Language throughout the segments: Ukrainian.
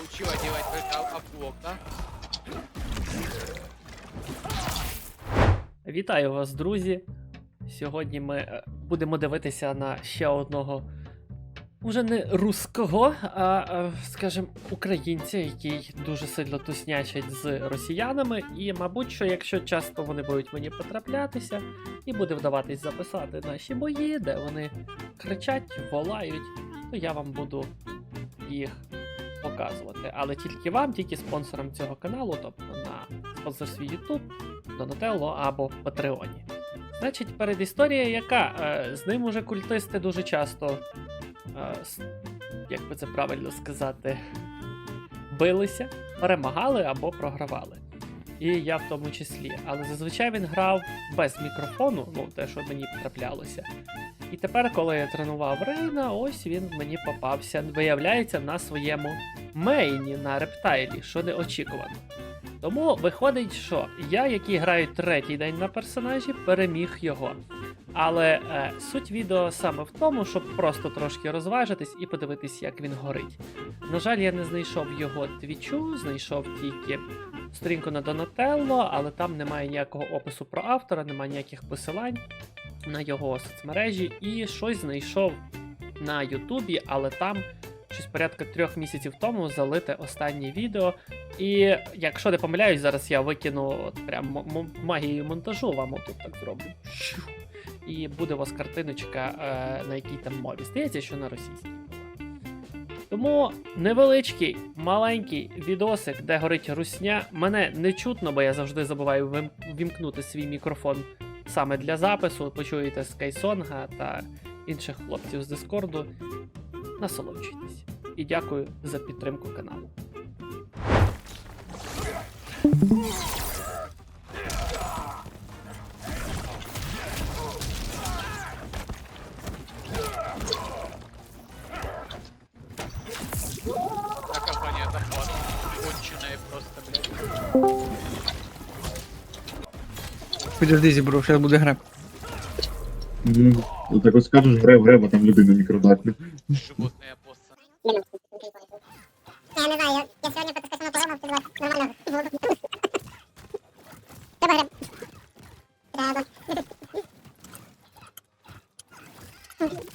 научила делать только обблок, да? Вітаю вас, друзі! Сьогодні ми е, будемо дивитися на ще одного уже не русского, а, е, скажімо, українця, який дуже сильно туснячить з росіянами. І, мабуть, що якщо часто вони будуть мені потраплятися, і буде вдаватись записати наші бої, де вони кричать, волають, то я вам буду їх показувати. Але тільки вам, тільки спонсорам цього каналу, тобто на спонсорстві YouTube. Донателло або Патреоні. Значить, передісторія яка? Е, з ним уже культисти дуже часто, е, як би це правильно сказати, билися, перемагали або програвали. І я в тому числі. Але зазвичай він грав без мікрофону, ну те, що мені потраплялося. І тепер, коли я тренував Рейна, ось він мені попався, виявляється, на своєму мейні на рептайлі, що неочікувано. Тому виходить, що я, який граю третій день на персонажі, переміг його. Але е, суть відео саме в тому, щоб просто трошки розважитись і подивитись, як він горить. На жаль, я не знайшов його твічу, знайшов тільки сторінку на Донателло, але там немає ніякого опису про автора, немає ніяких посилань на його соцмережі, і щось знайшов на Ютубі, але там щось порядка трьох місяців тому залите останнє відео. І якщо не помиляюсь, зараз я викину от прям магією монтажу, вам отут так зроблю. І буде у вас картиночка, е, на якій там мові. Здається, що на російській. Тому невеличкий, маленький відосик, де горить русня. Мене не чутно, бо я завжди забуваю вим- вімкнути свій мікрофон саме для запису. Почуєте Скайсонга та інших хлопців з Дискорду. Насолоджуйтесь. І дякую за підтримку каналу. Підожди, зібро, зараз буде гра. Ну, так от скажеш гре, гре, бо там людина мікродатна. Животное босса. Я не знаю, я, сьогодні по такому програму впливав нормально. Треба грати. Треба.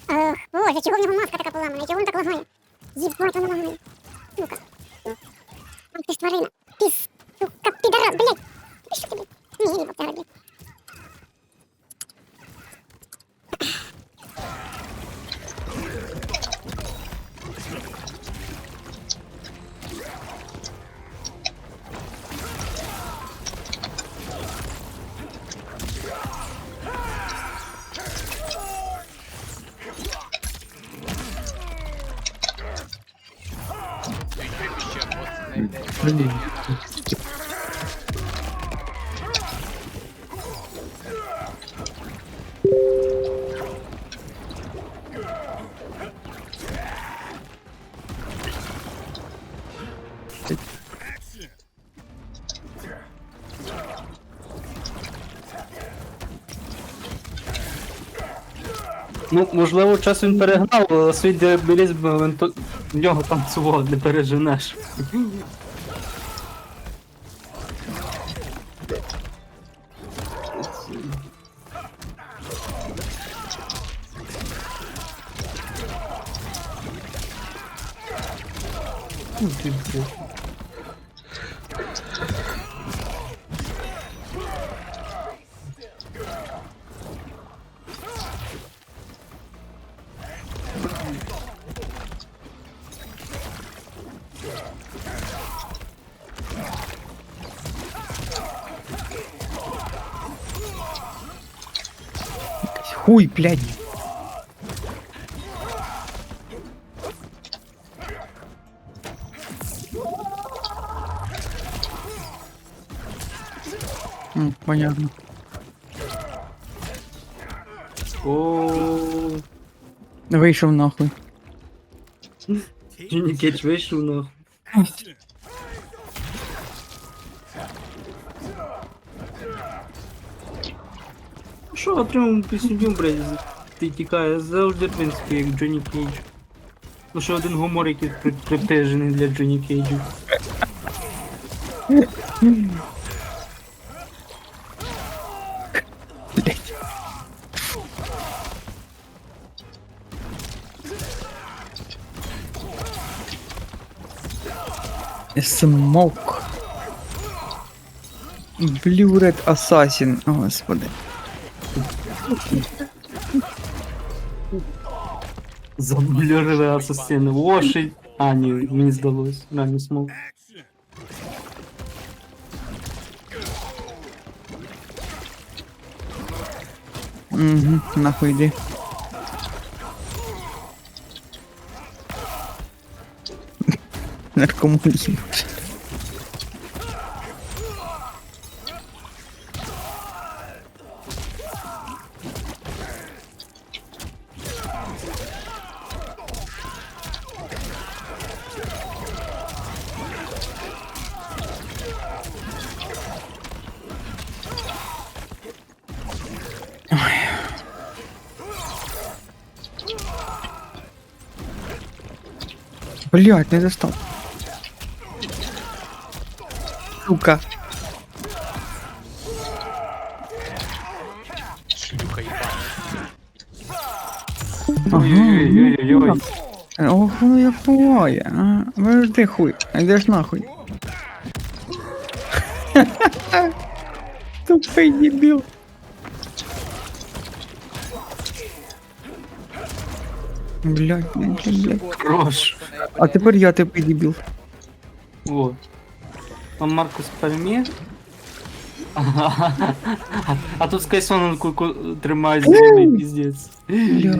Ох, боже, чого в нього маска така поламана? Чого він так лагає? Їбать, вона лагає. Ну-ка. 빨리 Ну, можливо, час він перегнав, свій дебілізм він то... в там цього не переженеш. Ну, ти. Хуй, блядь. М, понятно. О, Вийшов нахуй. Кейдж вийшов нахуй. Що отримав пісню, блядь, ти тікає завжди, в принципі, як Джонні Кейдж. Лише один гумор, який при- притежений для Джоні Кейджу. Смок. Blue Red господи. Заблюрили асасини. Лошадь. А, ні, мені здалось. Реально смог. Угу, нахуй йди. Наркоманії. Блять, не достал. Сука. Шлюха їбана. Ой-ой-ой-ой-ой. Ох, ну як буває, а? Подожди хуй, а йдеш нахуй. Тупий дебіл. Блять, блять, блять. Хорош. А тепер я тупий дебіл. Вот. А Маркус Пальме. А тут Скайсон тримає зелений піздець. Бля.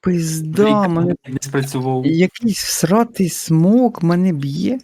Пизда, мене Не спрацював. якийсь всратий смок мене б'є.